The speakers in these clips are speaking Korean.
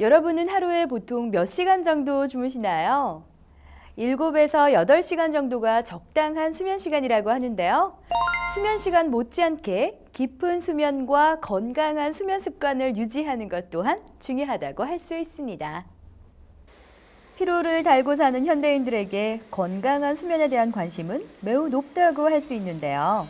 여러분은 하루에 보통 몇 시간 정도 주무시나요? 7에서 8시간 정도가 적당한 수면 시간이라고 하는데요. 수면 시간 못지않게 깊은 수면과 건강한 수면 습관을 유지하는 것 또한 중요하다고 할 수 있습니다. 피로를 달고 사는 현대인들에게 건강한 수면에 대한 관심은 매우 높다고 할 수 있는데요.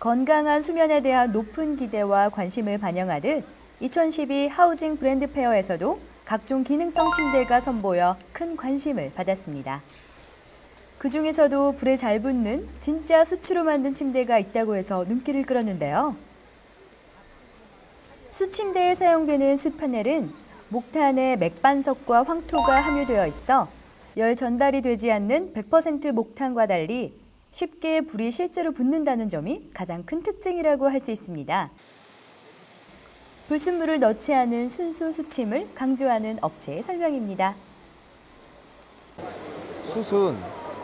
건강한 수면에 대한 높은 기대와 관심을 반영하듯 2012 하우징 브랜드 페어에서도 각종 기능성 침대가 선보여 큰 관심을 받았습니다. 그 중에서도 불에 잘 붙는 진짜 수치로 만든 침대가 있다고 해서 눈길을 끌었는데요. 수침대에 사용되는 숯파넬은 목탄에 맥반석과 황토가 함유되어 있어 열 전달이 되지 않는 100% 목탄과 달리 쉽게 불이 실제로 붙는다는 점이 가장 큰 특징이라고 할 수 있습니다. 불순물을 넣지 않은 순수 수침을 강조하는 업체의 설명입니다. 숯은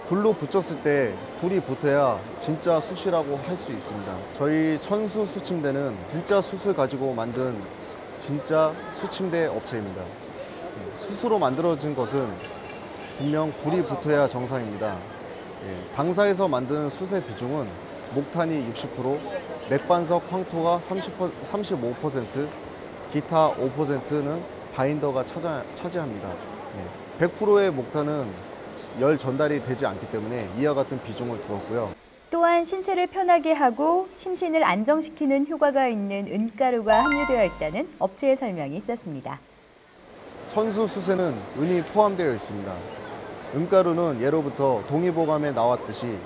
불로 붙였을 때 불이 붙어야 진짜 숯이라고 할 수 있습니다. 저희 천수 수침대는 진짜 숯을 가지고 만든 진짜 수침대 업체입니다. 숯으로 만들어진 것은 분명 불이 붙어야 정상입니다. 예, 당사에서 만드는 숯의 비중은 목탄이 60%, 맥반석 황토가 30, 35%, 기타 5%는 바인더가 차자, 차지합니다. 예, 100%의 목탄은 열 전달이 되지 않기 때문에 이와 같은 비중을 두었고요. 또한 신체를 편하게 하고 심신을 안정시키는 효과가 있는 은가루가 함유되어 있다는 업체의 설명이 있었습니다. 천수 수세는 은이 포함되어 있습니다. 은가루는 예로부터 동의보감에 나왔듯이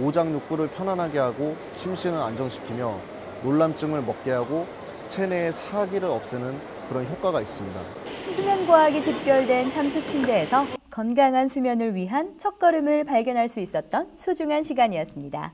오장육부를 편안하게 하고 심신을 안정시키며 놀람증을 먹게 하고 체내의 사기를 없애는 그런 효과가 있습니다. 수면과학이 집결된 참수 침대에서 건강한 수면을 위한 첫걸음을 발견할 수 있었던 소중한 시간이었습니다.